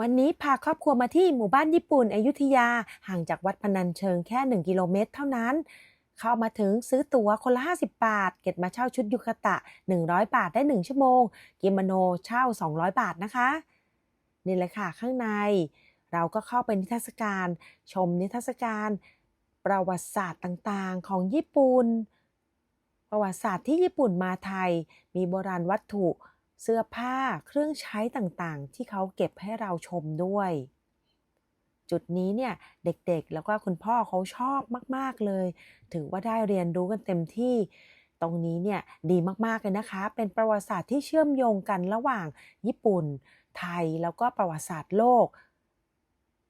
วันนี้พาครอบครัวมาที่หมู่บ้านญี่ปุ่นอยุธยา ห่างจากวัดพนัญเชิงแค่ 1 กิโลเมตรเท่านั้น เข้ามาถึงซื้อตั๋วคนละ 50 บาท เก็บมาเช่าชุดยุคตะ 100 บาทได้ 1 ชั่วโมง กิโมโนเช่า 200 บาทนะคะ นี่เลยค่ะข้างใน เราก็เข้าไปนิทรรศการ ชมนิทรรศการ ประวัติศาสตร์ต่างๆ ของญี่ปุ่น ประวัติศาสตร์ที่ญี่ปุ่นมาไทย มีโบราณวัตถุ เสื้อผ้าเครื่องใช้ต่างๆ ที่เขาเก็บให้เราชมด้วย จุดนี้เนี่ยเด็กๆแล้วก็คุณพ่อเขาชอบมากๆเลย ถือว่าได้เรียนรู้กันเต็มที่ตรงนี้เนี่ยดีมากๆเลยนะคะ เป็นประวัติศาสตร์ที่เชื่อมโยงกันระหว่างญี่ปุ่น ไทยแล้วก็ประวัติศาสตร์โลก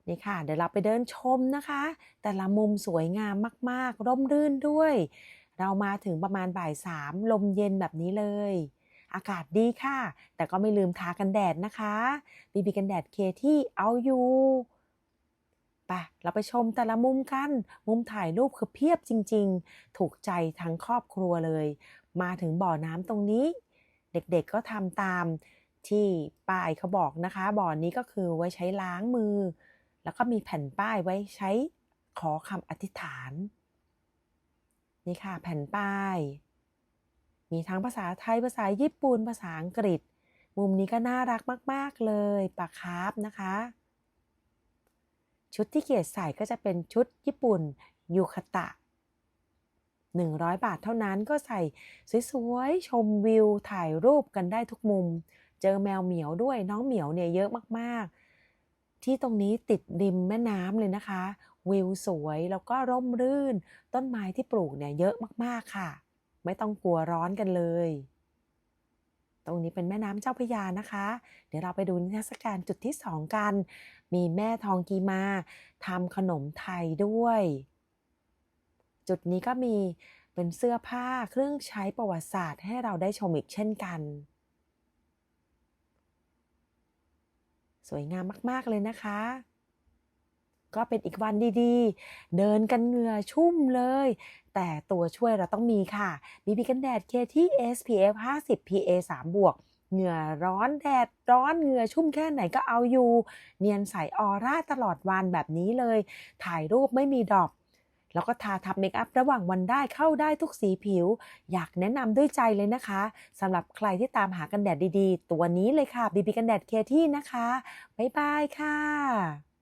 นี่ค่ะ เดี๋ยวเราไปเดินชมนะคะ แต่ละมุมสวยงามมาก ๆ ร่มรื่นด้วย เรามาถึงประมาณบ่ายสามลมเย็นแบบนี้เลย อากาศดีค่ะ แต่ก็ไม่ลืมทากันแดดนะคะบีบีกันแดดเคที่เอาอยู่ไปเราไปชมแต่ละมุมกัน มุมถ่ายรูปคือเพียบจริง ๆ ถูกใจทั้งครอบครัวเลย มาถึงบ่อน้ำตรงนี้ เด็กๆก็ทำตามที่ป้ายเขาบอกนะคะ บ่อนี้ก็คือไว้ใช้ล้างมือ แล้วก็มีแผ่นป้ายไว้ใช้ขอคำอธิษฐาน นี่ค่ะแผ่นป้าย มีทั้งภาษาไทยภาษาญี่ปุ่นภาษาอังกฤษ มุมนี้ก็น่ารักมาก ๆ เลยปลาคาร์ฟนะคะ ชุดที่เกียรติใส่ก็จะเป็นชุดญี่ปุ่นยูคาตะ 100 บาทเท่านั้นก็ใส่สวยๆชมวิวถ่ายรูปกันได้ทุกมุม เจอแมวเหมียวด้วยน้องเหมียวเนี่ยเยอะมากๆที่ตรงนี้ติดริมแม่น้ำเลยนะคะ วิวสวยแล้วก็ร่มรื่น ต้นไม้ที่ปลูกเนี่ยเยอะมาก ๆ ค่ะ ไม่ต้องกลัวร้อนกันเลย ตรงนี้เป็นแม่น้ำเจ้าพระยานะคะ เดี๋ยวเราไปดูนิทรรศการจุดที่2กัน มีแม่ทองกีมาทำขนมไทยด้วย จุดนี้ก็มีเป็นเสื้อผ้าเครื่องใช้ประวัติศาสตร์ให้เราได้ชมอีกเช่นกัน สวยงามมาก ๆ เลยนะคะ ก็เป็นอีกวันดีๆ เดินกันเหงื่อชุ่มเลย แต่ตัวช่วยเราต้องมีค่ะบีบีกันแดดเคที่ SPF 50 PA 3บวกเหงื่อร้อนแดดร้อนเหงื่อชุ่มแค่ไหนก็เอาอยู่ เนียนใสออร่าตลอดวันแบบนี้เลย ถ่ายรูปไม่มีดอปแล้วก็ทาทับเมคอัพระหว่างวันได้เข้าได้ทุกสีผิว อยากแนะนำด้วยใจเลยนะคะสำหรับใครที่ตามหากันแดดดีๆ ตัวนี้เลยค่ะบีบีกันแดดเคที่นะคะ บ๊ายบายค่ะ